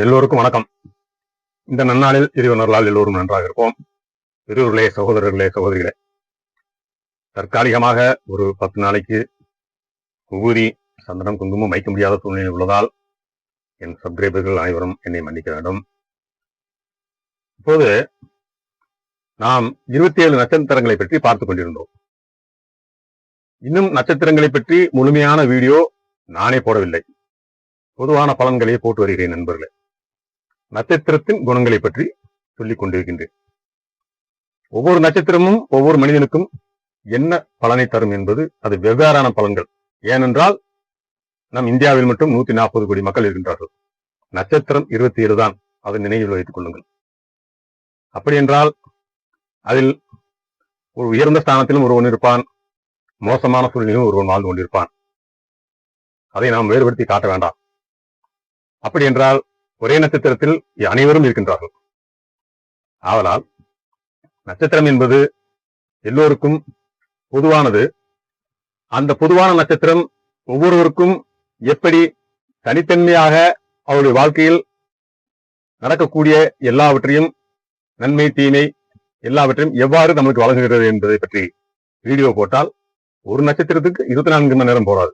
எல்லோருக்கும் வணக்கம். இந்த நன்னாளில் இறைவனர்களால் எல்லோரும் நன்றாக இருப்போம். பெரியவர்களே சகோதரர்களே சகோதரிகளே. தற்காலிகமாக ஒரு பத்து நாளைக்கு உபூதி சந்தனம் குங்குமம் வைக்க முடியாத சூழ்நிலை உள்ளதால் என் சப்ஸ்கிரைபர்கள் அனைவரும் என்னை மன்னிக்க வேண்டும். இப்போது நாம் இருபத்தி ஏழு நட்சத்திரங்களை பற்றி பார்த்துக் கொண்டிருந்தோம். இன்னும் நட்சத்திரங்களை பற்றி முழுமையான வீடியோ நானே போடவில்லை. பொதுவான பலன்களை போட்டு வருகிறேன் நண்பர்களே. நட்சத்திரத்தின் குணங்களை பற்றி சொல்லிக் கொண்டிருக்கின்றேன். ஒவ்வொரு நட்சத்திரமும் ஒவ்வொரு மனிதனுக்கும் என்ன பலனை தரும் என்பது அது வெவ்வேறான பலன்கள். ஏனென்றால் நம் இந்தியாவில் மட்டும் நூத்தி நாற்பது கோடி மக்கள் இருக்கின்றார்கள். நட்சத்திரம் இருபத்தி ஏழு தான் அதை நினைவில் வைத்துக் கொள்ளுங்கள். அப்படி என்றால் அதில் ஒரு உயர்ந்த ஸ்தானத்திலும் ஒருவன் இருப்பான் மோசமான சூழ்நிலையும் ஒருவன் வாழ்ந்து கொண்டிருப்பான். அதை நாம் வேறுபடுத்தி காட்ட வேண்டாம். அப்படி என்றால் ஒரே நட்சத்திரத்தில் அனைவரும் இருக்கின்றார்கள். ஆவலால் நட்சத்திரம் என்பது எல்லோருக்கும் பொதுவானது. அந்த பொதுவான நட்சத்திரம் ஒவ்வொருவருக்கும் எப்படி தனித்தன்மையாக அவருடைய வாழ்க்கையில் நடக்கக்கூடிய எல்லாவற்றையும் நன்மை தீமை எல்லாவற்றையும் எவ்வாறு நமக்கு வழங்குகிறது என்பதை பற்றி வீடியோ போட்டால் ஒரு நட்சத்திரத்துக்கு இருபத்தி நான்கு மணி நேரம் போராது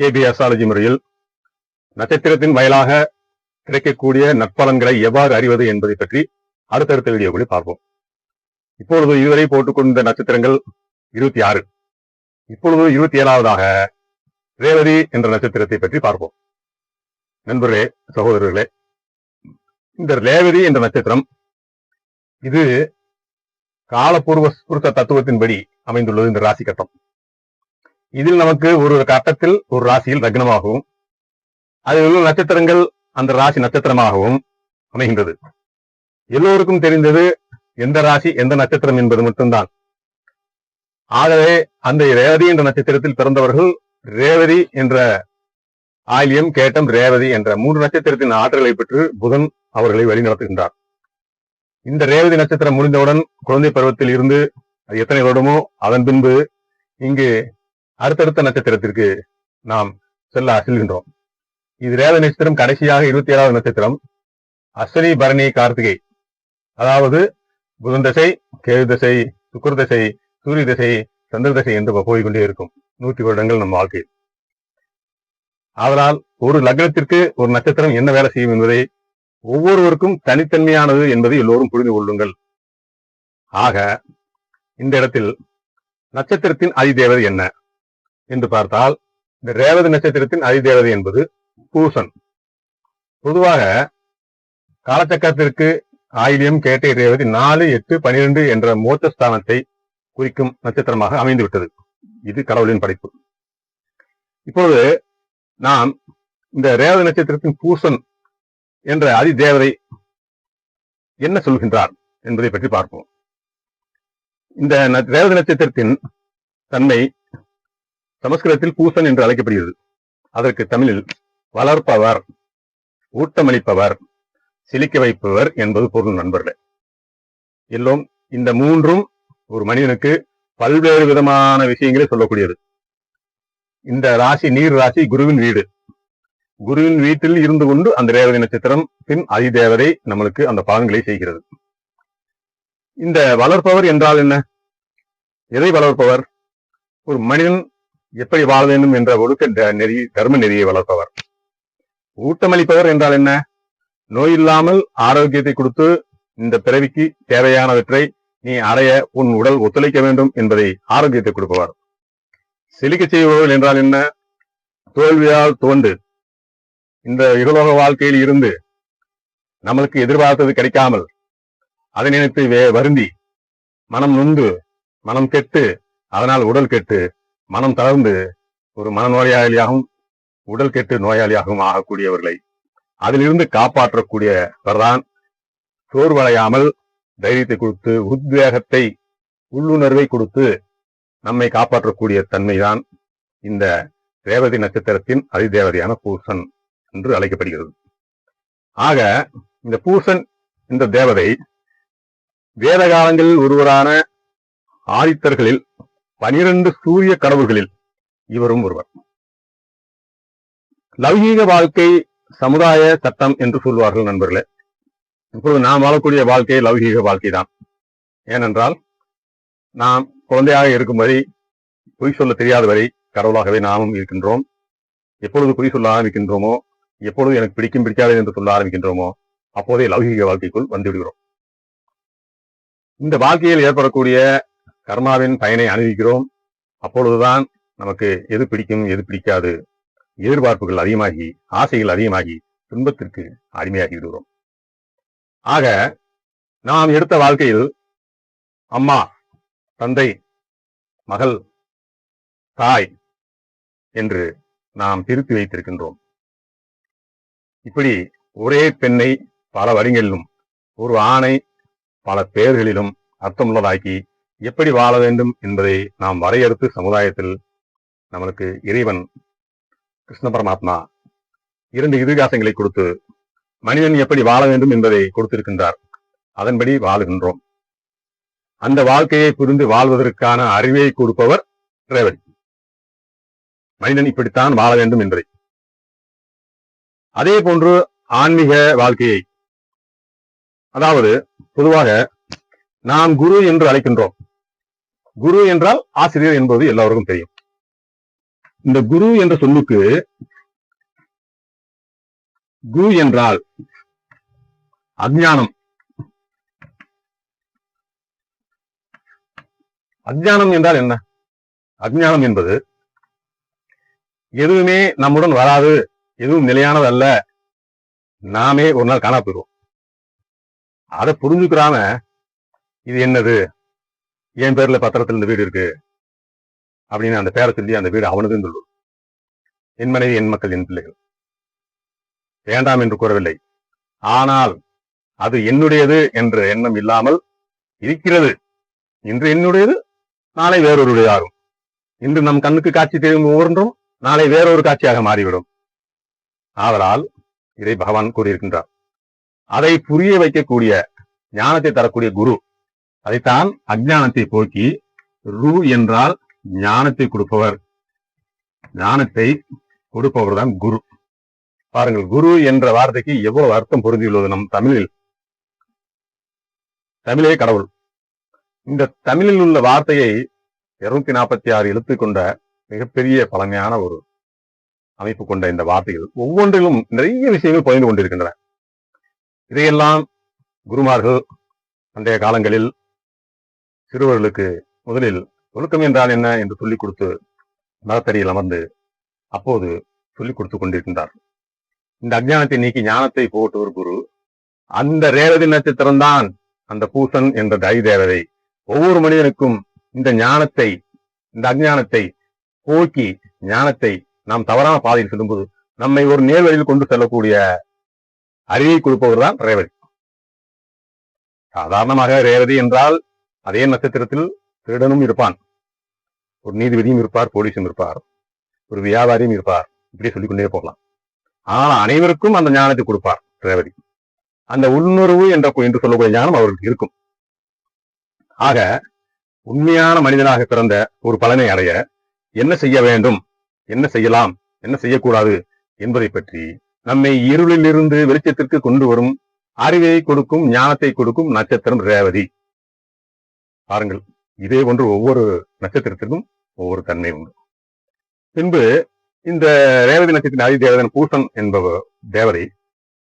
கேபி அஸ்ட்ராலஜி முறையில் நட்சத்திரத்தின் வயலாக கிடைக்கக்கூடிய நற்பலன்களை எவ்வாறு அறிவது என்பதை பற்றி அடுத்தடுத்த வீடியோக்களில் பார்ப்போம். இப்பொழுது இதுவரை போட்டுக்கொண்ட நட்சத்திரங்கள் இருபத்தி ஆறு. இப்பொழுது இருபத்தி ஏழாவதாக ரேவதி என்ற நட்சத்திரத்தை பற்றி பார்ப்போம். நண்பர்களே சகோதரர்களே இந்த ரேவதி என்ற நட்சத்திரம் இது காலபூர்வ புருஷ தத்துவத்தின்படி அமைந்துள்ளது இந்த ராசி கட்டம் இதில் நமக்கு ஒரு கட்டத்தில் ஒரு ராசியில் லக்னமாகவும் அதில் உள்ள நட்சத்திரங்கள் அந்த ராசி நட்சத்திரமாகவும் அமைகின்றது. எல்லோருக்கும் தெரிந்தது எந்த ராசி எந்த நட்சத்திரம் என்பது மட்டும்தான். ஆகவே அந்த ரேவதி என்ற நட்சத்திரத்தில் பிறந்தவர்கள் ரேவதி என்ற ஆயிலியம் கேட்டம் ரேவதி என்ற மூன்று நட்சத்திரத்தின் ஆற்றலை பெற்று புதன் அவர்களை வழிநடத்துகின்றார். இந்த ரேவதி நட்சத்திரம் முடிந்தவுடன் குழந்தை பருவத்தில் இருந்து அது எத்தனை வருடமோ அதன் பின்பு இங்கு அடுத்தடுத்த நட்சத்திரத்திற்கு நாம் செல்ல செல்கின்றோம். இது ரேவதி நட்சத்திரம் கடைசியாக இருபத்தி ஏழாவது நட்சத்திரம். அஸ்வினி பரணி கார்த்திகை. அதாவது புதன் தசை கேது தசை சுக்கர தசை சூரிய தசை சந்திர தசை என்று போய்கொண்டே இருக்கும். நூத்தி வருடங்கள் நம் வாழ்க்கையில். ஆதலால் ஒரு லக்னத்திற்கு ஒரு நட்சத்திரம் என்ன வேலை செய்யும் என்பதை ஒவ்வொருவருக்கும் தனித்தன்மையானது என்பதை எல்லோரும் புரிந்து கொள்ளுங்கள். ஆக இந்த இடத்தில் நட்சத்திரத்தின் அதிதேவதை என்ன? என்று பார்த்தால் இந்த ரேவதி நட்சத்திரத்தின் அதிதேவதை என்பது பூசன். பொதுவாக காலச்சக்கரத்திற்கு ஆயிலியம் கேட்டை ரேவதி நாலு எட்டு பனிரெண்டு என்ற மூத்த ஸ்தானத்தை குறிக்கும் நட்சத்திரமாக அமைந்துவிட்டது. இது கடவுளின் படைப்பு. இப்பொழுது நாம் இந்த ரேவதி நட்சத்திரத்தின் பூசன் என்ற அதிதேவதை என்ன சொல்கின்றார் என்பதை பற்றி பார்ப்போம். இந்த ரேவதி நட்சத்திரத்தின் தன்மை சமஸ்கிருதத்தில் பூசன் என்று அழைக்கப்படுகிறது. அதற்கு தமிழில் வளர்ப்பவர் ஊட்டமளிப்பவர் சிலிக்க வைப்பவர் என்பது பொருள் நண்பர்களே. எல்லோரும் இந்த மூன்றும் ஒரு மனிதனுக்கு பல்வேறு விதமான விஷயங்களை சொல்லக்கூடியது. இந்த ராசி நீர் ராசி குருவின் வீடு. குருவின் வீட்டில் இருந்து கொண்டு அந்த ரேவதி நட்சத்திரம் பின் அதிதேவதை நம்மளுக்கு அந்த பலன்களை செய்கிறது. இந்த வளர்ப்பவர் என்றால் என்ன? எதை வளர்ப்பவர்? ஒரு மனிதன் எப்படி வாழ வேண்டும் என்ற ஒழுக்க நெறி தர்ம நெறியை வளர்ப்பவர். ஊட்டமளிப்பவர் என்றால் என்ன? நோய் இல்லாமல் ஆரோக்கியத்தை கொடுத்து இந்த பிறவிக்கு தேவையானவற்றை நீ அடைய உன் உடல் ஒத்துழைக்க வேண்டும் என்பதை ஆரோக்கியத்தை கொடுப்பவர். செழிக்க செய்பவர்கள் என்றால் என்ன? தோல்வியால் தோண்டு. இந்த இருலோக வாழ்க்கையில் இருந்து நம்மளுக்கு எதிர்பார்த்தது கிடைக்காமல் அதை நினைத்து வே- வருந்தி. மனம் நொந்து மனம் கெட்டு அதனால் உடல் கெட்டு மனம் தளர்ந்து ஒரு மனநோயாளியாகவும் உடல் கெட்டு நோயாளியாகவும் ஆகக்கூடியவர்களை அதிலிருந்து காப்பாற்றக்கூடியவர்தான் சோர்வடையாமல் தைரியத்தை கொடுத்து உத்வேகத்தை உள்ளுணர்வை கொடுத்து நம்மை காப்பாற்றக்கூடிய தன்மைதான் இந்த ரேவதி நட்சத்திரத்தின் அதிதேவதையான பூசன் என்று அழைக்கப்படுகிறது. ஆக இந்த பூசன் இந்த தேவதை வேத காலங்களில் ஒருவரான ஆதித்தர்களில் பனிரெண்டு சூரிய கடவுள்களில் இவரும் ஒருவர். லௌகீக வாழ்க்கை சமுதாய சட்டம் என்று சொல்வார்கள் நண்பர்களே. இப்பொழுது நாம் வாழக்கூடிய வாழ்க்கை லௌகீக வாழ்க்கை தான் ஏனென்றால் நாம் குழந்தையாக இருக்கும் வரை பொய் சொல்ல தெரியாத வரை கடவுளாகவே நாமும் இருக்கின்றோம். எப்பொழுது பொய் சொல்ல ஆரம்பிக்கின்றோமோ எப்பொழுது எனக்கு பிடிக்கும் பிடிக்காது என்று சொல்ல ஆரம்பிக்கின்றோமோ அப்போதே லௌகீக வாழ்க்கைக்குள் வந்து விடுகிறோம் இந்த வாழ்க்கையில் ஏற்படக்கூடிய கர்மாவின் பயனை அணிவிக்கிறோம் அப்பொழுதுதான் நமக்கு எது பிடிக்கும் எது பிடிக்காது எதிர்பார்ப்புகள் அதிகமாகி ஆசைகள் அதிகமாகி துன்பத்திற்கு அடிமையாகி விடுகிறோம். ஆக நாம் எடுத்த வாழ்க்கையில் அம்மா தந்தை மகள் தாய் என்று நாம் பிரித்து வைத்திருக்கின்றோம். இப்படி ஒரே பெண்ணை பல வரிகளிலும் ஒரு ஆணை பல பெயர்களிலும் அர்த்தமுள்ளதாக்கி எப்படி வாழ வேண்டும் என்பதை நாம் வரையறுத்து சமுதாயத்தில் நம்மளுக்கு இறைவன் கிருஷ்ண பரமாத்மா இரண்டு இதிகாசங்களை கொடுத்து மனிதன் எப்படி வாழ வேண்டும் என்பதை கொடுத்திருக்கின்றார். அதன்படி வாழுகின்றோம். அந்த வாழ்க்கையை புரிந்து வாழ்வதற்கான அறிவை கொடுப்பவர் ரேவதி. மனிதன் இப்படித்தான் வாழ வேண்டும் என்பதை அதே போன்று ஆன்மீக வாழ்க்கையை. அதாவது பொதுவாக நாம் குரு என்று அழைக்கின்றோம். குரு என்றால் ஆசிரியர் என்பது எல்லோருக்கும் தெரியும். இந்த குரு என்ற சொல்லுக்கு குரு என்றால் அஜ்ஞானம். அஜ்ஞானம் என்றால் என்ன? அஜ்ஞானம் என்பது எதுவுமே நம்முடன் வராது எதுவும் நிலையானது அல்ல நாமே ஒரு நாள் காணா போயிடுவோம் அதை புரிஞ்சுக்கிறாம இது என்னது? என் பேர்ல பத்திரத்துல இந்த வீடு இருக்கு. அப்படின்னு அந்த பேரை சொல்லி அந்த வீடு அவனதுன்னு சொல்லுவோம். என் மனைவி என் மக்கள் என் பிள்ளைகள். வேண்டாம் என்று கூறவில்லை. ஆனால் அது என்னுடையது என்ற எண்ணம் இல்லாமல் இருக்கிறது. இன்று என்னுடையது நாளை வேறொருடைய ஆகும் இன்று நம் கண்ணுக்கு காட்சி தெரியும் ஒவ்வொன்றும் நாளை வேறொரு காட்சியாக மாறிவிடும். ஆதலால் இதை பகவான் கூறியிருக்கின்றார். அதை புரிய வைக்கக்கூடிய ஞானத்தை தரக்கூடிய குரு அதைத்தான் அஜானத்தை போக்கி ரு என்றால் ஞானத்தை கொடுப்பவர். ஞானத்தை கொடுப்பவர் தான் குரு. பாருங்கள் குரு என்ற வார்த்தைக்கு எவ்வளவு அர்த்தம் பொருந்தியுள்ளது நம் தமிழில். தமிழே கடவுள். இந்த தமிழில் உள்ள வார்த்தையை இருநூத்தி நாற்பத்தி ஆறு எழுத்து கொண்ட மிகப்பெரிய பழமையான ஒரு அமைப்பு கொண்ட இந்த வார்த்தைகள் ஒவ்வொன்றிலும் நிறைய விஷயங்கள் புரிந்து கொண்டிருக்கின்றன. இதையெல்லாம் குருமார்கள் அன்றைய காலங்களில் சிறுவர்களுக்கு முதலில் ஒழுக்கம் என்றால் என்ன என்று சொல்லிக் கொடுத்து மரத்தடியில் அமர்ந்து அப்போது சொல்லிக் கொடுத்து கொண்டிருக்கின்றார். இந்த அஜானத்தை நீக்கி ஞானத்தை போட்டுவர் குரு. அந்த ரேவதி நட்சத்திரம் தான் அந்த பூசன் என்ற தை தேவதை ஒவ்வொரு மனிதனுக்கும் இந்த ஞானத்தை இந்த அஜானத்தை போக்கி ஞானத்தை நாம் தவறான பாதையில் செல்லும்போது நம்மை ஒரு நேர்வழியில் கொண்டு செல்லக்கூடிய அறிவை கொடுப்பவர் தான் ரேவதி. சாதாரணமாக ரேவதி என்றால் அதே நட்சத்திரத்தில் திருடனும் இருப்பான். ஒரு நீதிபதியும் இருப்பார் போலீஸும் இருப்பார். ஒரு வியாபாரியும் இருப்பார். இப்படி சொல்லிக்கொண்டே போகலாம். ஆனால் அனைவருக்கும் அந்த ஞானத்தை கொடுப்பார் ரேவதி. அந்த உள்ளுணர்வு என்ற என்று சொல்லக்கூடிய ஞானம் அவர்களுக்கு இருக்கும். ஆக உண்மையான மனிதனாக பிறந்த ஒரு பலனை அடைய என்ன செய்ய வேண்டும் என்ன செய்யலாம் என்ன செய்யக்கூடாது என்பதை பற்றி நம்மை இருளிலிருந்து வெளிச்சத்திற்கு கொண்டு வரும் அறிவை கொடுக்கும் ஞானத்தை கொடுக்கும் நட்சத்திரம் ரேவதி. பாருங்கள். இதே போன்று ஒவ்வொரு நட்சத்திரத்திற்கும் ஒவ்வொரு தன்மை உண்டு. பின்பு இந்த ரேவதி நட்சத்திர அதிதேவதன் பூசன் என்பவர் தேவதை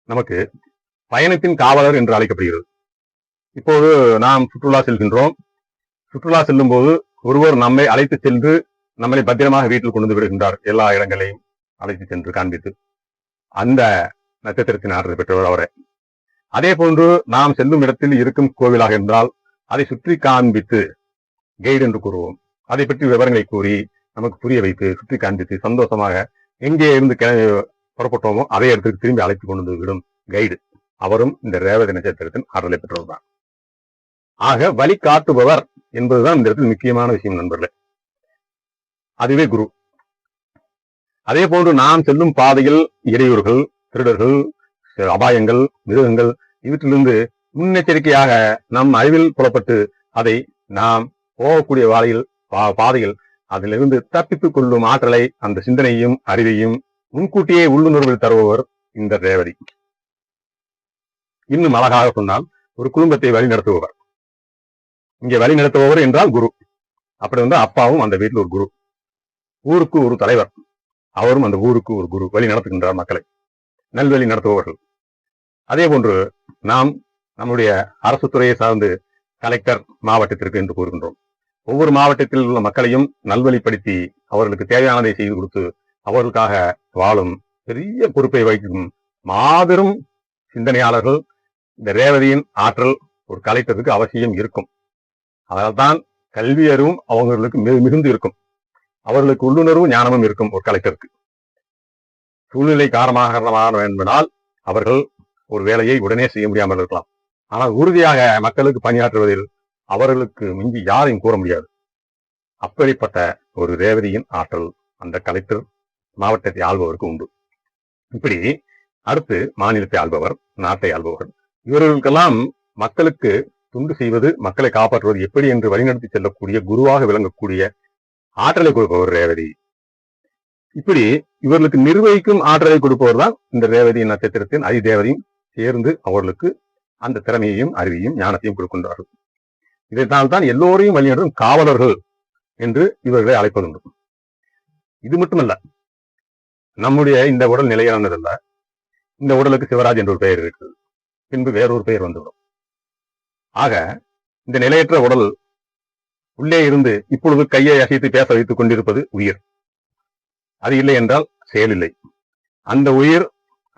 நமக்கு பயணத்தின் காவலர் என்று அழைக்கப்படுகிறது. இப்போது நாம் சுற்றுலா செல்கின்றோம். சுற்றுலா செல்லும் போது ஒருவர் நம்மை அழைத்து சென்று நம்மளை பத்திரமாக வீட்டில் கொண்டு வந்து விடுகின்றார். எல்லா இடங்களையும் அழைத்து சென்று காண்பித்து அந்த நட்சத்திரத்தின் ஆற்றல் பெற்றவர் அவரே. அதே போன்று நாம் செல்லும் இடத்தில் இருக்கும் கோவிலாக இருந்தால் அதை சுற்றி காண்பித்து கைடு என்று கூறுவோம். அதை பற்றி விவரங்களை கூறி நமக்கு புரிய வைத்து சுற்றி காண்பித்து சந்தோஷமாக எங்கே இருந்து கிளம்பி புறப்பட்டோமோ அதே இடத்துக்கு திரும்பி அழைத்து கொண்டு வந்து விடும் கைடு அவரும் இந்த ரேவதி நட்சத்திரத்தின் ஆற்றலை பெற்றவர் ஆக வழி காட்டுபவர் என்பதுதான் இந்த இடத்தில் முக்கியமான விஷயம் நண்பர்களே. அதுவே குரு. அதே போன்று நாம் செல்லும் பாதையில் இடையூறுகள் திருடர்கள் அபாயங்கள் மிருகங்கள் இவற்றிலிருந்து முன்னெச்சரிக்கையாக நம் அறிவில் புலப்பட்டு அதை நாம் போகக்கூடிய வாழையில் பா- பாதையில் அதிலிருந்து தப்பித்துக் கொள்ளும் ஆற்றலை அந்த சிந்தனையும் அறிவையும் முன்கூட்டியே உள்ளுணர்வில் தருபவர் இந்த ரேவதி. இன்னும் அழகாக சொன்னால் ஒரு குடும்பத்தை வழி நடத்துபவர் இங்கே வழி நடத்துபவர் என்றால் குரு. அப்படி வந்து அப்பாவும் அந்த வீட்டில் ஒரு குரு. ஊருக்கு ஒரு தலைவர். அவரும் அந்த ஊருக்கு ஒரு குரு. வழி நடத்துகின்றார் மக்களை. நல்வழி நடத்துபவர்கள். அதே போன்று நாம் நம்முடைய அரசு துறையை சார்ந்து கலெக்டர் மாவட்டத்திற்கு என்று கூறுகின்றோம். ஒவ்வொரு மாவட்டத்தில் உள்ள மக்களையும் நல்வழிப்படுத்தி அவர்களுக்கு தேவையானதை செய்து கொடுத்து அவர்களுக்காக வாழும் பெரிய பொறுப்பை வகிக்கும் மாபெரும் சிந்தனையாளர்கள் இந்த ரேவதியின் ஆற்றல் ஒரு கலெக்டருக்கு அவசியம் இருக்கும். அதனால்தான் கல்வி அறிவும் அவங்களுக்கு மிகு- மிகுந்து இருக்கும். அவர்களுக்கு உள்ளுணர்வும் ஞானமும் இருக்கும் ஒரு கலைத்தருக்கு சூழ்நிலை காரணமாக வேண்டுமானால் அவர்கள் ஒரு வேலையை உடனே செய்ய முடியாமல் இருக்கலாம். ஆனால் உறுதியாக மக்களுக்கு பணியாற்றுவதில் அவர்களுக்கு மிஞ்சி யாரையும் கூற முடியாது. அப்படிப்பட்ட ஒரு ரேவதியின் ஆற்றல் அந்த கலெக்டர் மாவட்டத்தை ஆள்பவருக்கு உண்டு. இப்படி அடுத்து மாநிலத்தை ஆள்பவர் நாட்டை ஆள்பவர். இவர்களுக்கெல்லாம் மக்களுக்கு துண்டு செய்வது மக்களை காப்பாற்றுவது எப்படி என்று வழிநடத்தி செல்லக்கூடிய குருவாக விளங்கக்கூடிய ஆற்றலை கொடுப்பவர் ரேவதி. இப்படி இவர்களுக்கு நிர்வகிக்கும் ஆற்றலை கொடுப்பவர் தான் இந்த ரேவதி நட்சத்திரத்தின் அதிதேவதையும் சேர்ந்து அவர்களுக்கு அந்த திறமையையும் அறிவையும் ஞானத்தையும் கொடுக்கின்றார்கள். இதைத்தான் தான் எல்லோரையும் வழிநடத்தும் காவலர்கள் என்று இவர்களை அழைப்பதுண்டு. இது மட்டுமல்ல நம்முடைய இந்த உடல் நிலையானதல்ல இந்த உடலுக்கு சிவராஜ் என்ற ஒரு பெயர் இருக்கிறது பின்பு வேறொரு பெயர் வந்துவிடும். ஆக இந்த நிலையற்ற உடல் உள்ளே இருந்து இப்பொழுது கையை அசைத்து பேச வைத்துக் கொண்டிருப்பது உயிர். அது இல்லை என்றால் செயல் இல்லை. அந்த உயிர்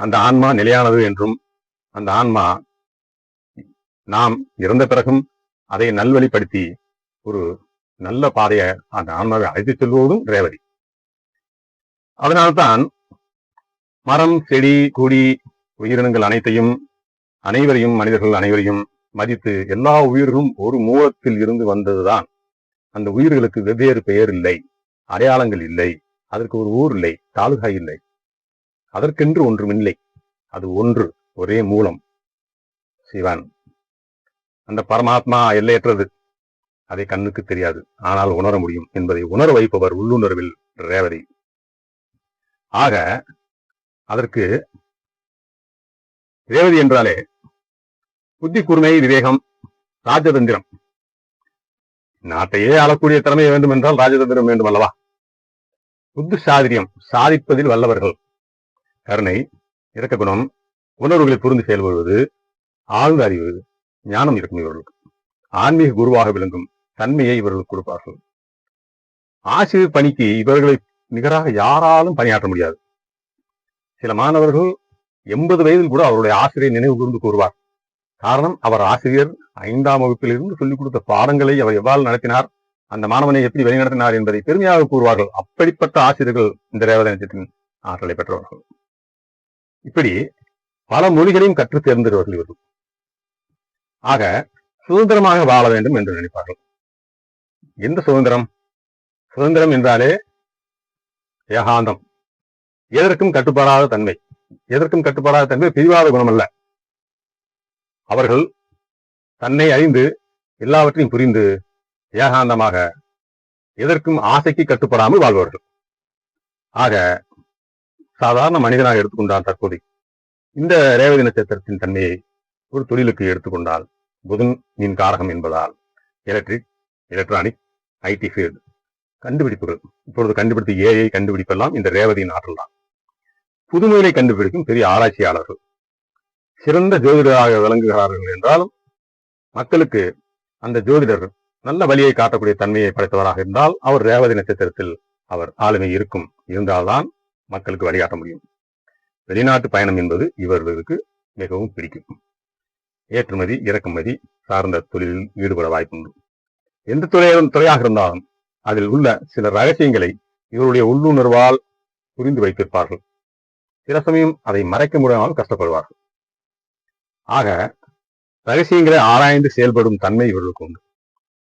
அந்த ஆன்மா நிலையானது என்றும் அந்த ஆன்மா நாம் இறந்த பிறகும் அதை நல்வழிப்படுத்தி ஒரு நல்ல பாதையை அந்த ஆன்மாவை அழைத்துச் செல்வதும் ரேவதி. அதனால்தான் மரம் செடி கொடி உயிரினங்கள் அனைத்தையும் அனைவரையும் மனிதர்கள் அனைவரையும் மதித்து எல்லா உயிர்களும் ஒரு மூலத்தில் இருந்து வந்ததுதான். அந்த உயிர்களுக்கு வெவ்வேறு பெயர் இல்லை அடையாளங்கள் இல்லை அதற்கு ஒரு ஊர் இல்லை தாலுகா இல்லை. அதற்கென்று ஒன்றும் இல்லை. அது ஒன்று ஒரே மூலம். சிவன். அந்த பரமாத்மா எல்லையற்றது. அதை கண்ணுக்கு தெரியாது. ஆனால் உணர முடியும் என்பதை உணர வைப்பவர் உள்ளுணர்வில் ரேவதி. ஆக அதற்கு ரேவதி என்றாலே புத்தி கூர்மை விவேகம் ராஜதந்திரம். நாட்டையே ஆளக்கூடிய திறமை வேண்டும் என்றால் ராஜதந்திரம் வேண்டும் அல்லவா புத்தி சாதிரியம் சாதிப்பதில் வல்லவர்கள். கருணை இரக்க குணம் உணர்வுகளை புரிந்து செயல்படுவது ஆழ்ந்த அறிவு. ஞானம் இருக்கும் இவர்களுக்கு. ஆன்மீக குருவாக விளங்கும் தன்மையை இவர்களுக்கு கொடுப்பார்கள். ஆசிரியர் பணிக்கு இவர்களை நிகராக யாராலும் பணியாற்ற முடியாது. சில மாணவர்கள் எண்பது வயதில் கூட அவருடைய ஆசிரியர் நினைவு கூர்ந்து கூறுவார். காரணம் அவர் ஆசிரியர் ஐந்தாம் வகுப்பிலிருந்து சொல்லிக் கொடுத்த பாடங்களை அவர் எவ்வாறு நடத்தினார் அந்த மாணவனை எப்படி வழிநடத்தினார் என்பதை பெருமையாக கூறுவார்கள். அப்படிப்பட்ட ஆசிரியர்கள் இந்த ரேவதி ஆற்றலை பெற்றவர்கள். இப்படி பல மொழிகளையும் கற்றுத் தேர்ந்தவர்கள் இவர்கள். ஆக சுதந்திரமாக வாழ வேண்டும் என்று நினைப்பார்கள். எந்த சுதந்திரம்? சுதந்திரம் என்றாலே ஏகாந்தம். எதற்கும் கட்டுப்படாத தன்மை. எதற்கும் கட்டுப்படாத தன்மை? பிரிவாத குணம் அல்ல அவர்கள் தன்னை அறிந்து எல்லாவற்றையும் புரிந்து ஏகாந்தமாக எதற்கும் ஆசைக்கு கட்டுப்படாமல் வாழ்வார்கள். ஆக சாதாரண மனிதனாக எடுத்துக்கொண்டான் தற்போது இந்த ரேவதி நட்சத்திரத்தின் தன்மையை ஒரு தொழிலுக்கு எடுத்துக்கொண்டால் புதன் மீன் காரகம் என்பதால் எலக்ட்ரிக் எலக்ட்ரானிக் ஐடி ஃபீல்டு கண்டுபிடிப்புகள். இப்பொழுது கண்டுபிடித்த ஏஐ கண்டுபிடிப்பெல்லாம் இந்த ரேவதியின் ஆற்றல் தான் புதுமையிலை கண்டுபிடிக்கும் பெரிய ஆராய்ச்சியாளர்கள். சிறந்த ஜோதிடராக விளங்குகிறார்கள் என்றாலும் மக்களுக்கு அந்த ஜோதிடர் நல்ல வழியை காட்டக்கூடிய தன்மையை படைத்தவராக இருந்தால் அவர் ரேவதி நட்சத்திரத்தில் அவர் ஆளுமை இருக்கும். இருந்தால்தான் மக்களுக்கு வழிகாட்ட முடியும். வெளிநாட்டு பயணம் என்பது இவர்களுக்கு மிகவும் பிடிக்கும். ஏற்றுமதி இறக்குமதி சார்ந்த தொழிலில் ஈடுபட வாய்ப்புண்டு. எந்த துறையிலும் துறையாக இருந்தாலும் அதில் உள்ள சில ரகசியங்களை இவருடைய உள்ளுணர்வால் புரிந்து வைத்திருப்பார்கள். சில சமயம் அதை மறைக்க முடியாமல் கஷ்டப்படுவார்கள். ஆக ரகசியங்களை ஆராய்ந்து செயல்படும் தன்மை இவர்களுக்கு உண்டு.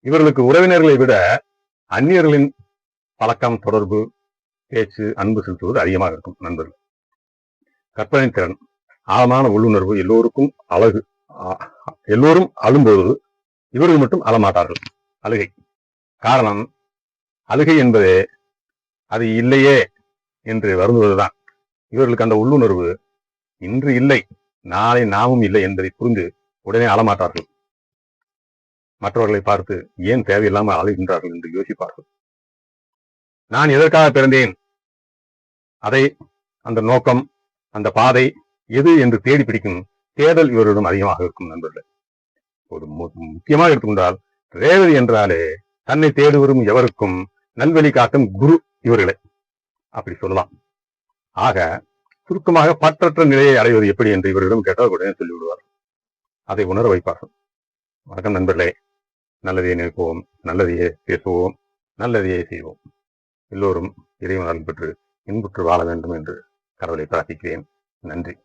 இவர்களுக்கு உறவினர்களை விட அந்நியர்களின் பழக்கம் தொடர்பு பேச்சு அன்பு செலுத்துவது அதிகமாக இருக்கும் நண்பர்கள். கற்பனை திறன் ஆழமான உள்ளுணர்வு எல்லோருக்கும் அழகு. எல்லோரும் அழும்போது இவர்கள் மட்டும் அழமாட்டார்கள். அழுகை. காரணம் அழுகை என்பதே அது இல்லையே என்று வருந்துவதுதான். இவர்களுக்கு அந்த உள்ளுணர்வு இன்று இல்லை நாளை நாமும் இல்லை என்பதை புரிந்து உடனே அழமாட்டார்கள். மற்றவர்களை பார்த்து ஏன் தேவையில்லாமல் அழுகின்றார்கள் என்று யோசிப்பார்கள். நான் எதற்காக பிறந்தேன்? அதை அந்த நோக்கம் அந்த பாதை எது என்று தேடி பிடிக்கும் தேடல் இவரிடம் அதிகமாக இருக்கும் நண்பர்களே. ஒரு மு- முக்கியமாக எடுத்துக்கொண்டால் ரேவதி என்றாலே தன்னை தேடி வரும் எவருக்கும் நல்வழி காட்டும் குரு இவர்களே. அப்படி சொல்லலாம். ஆக சுருக்கமாக பற்றற்ற நிலையை அடைவது எப்படி என்று இவரிடம் கேட்டால் உடனே சொல்லிவிடுவார். அதை உணர வைப்பார்கள். வணக்கம் நண்பர்களே. நல்லதையே நினைப்போம் நல்லதையே பேசுவோம் நல்லதையே செய்வோம். எல்லோரும் இறைவன் பெற்று இன்புற்று வாழ வேண்டும் என்று கடவுளை பிரார்த்திக்கிறேன். நன்றி.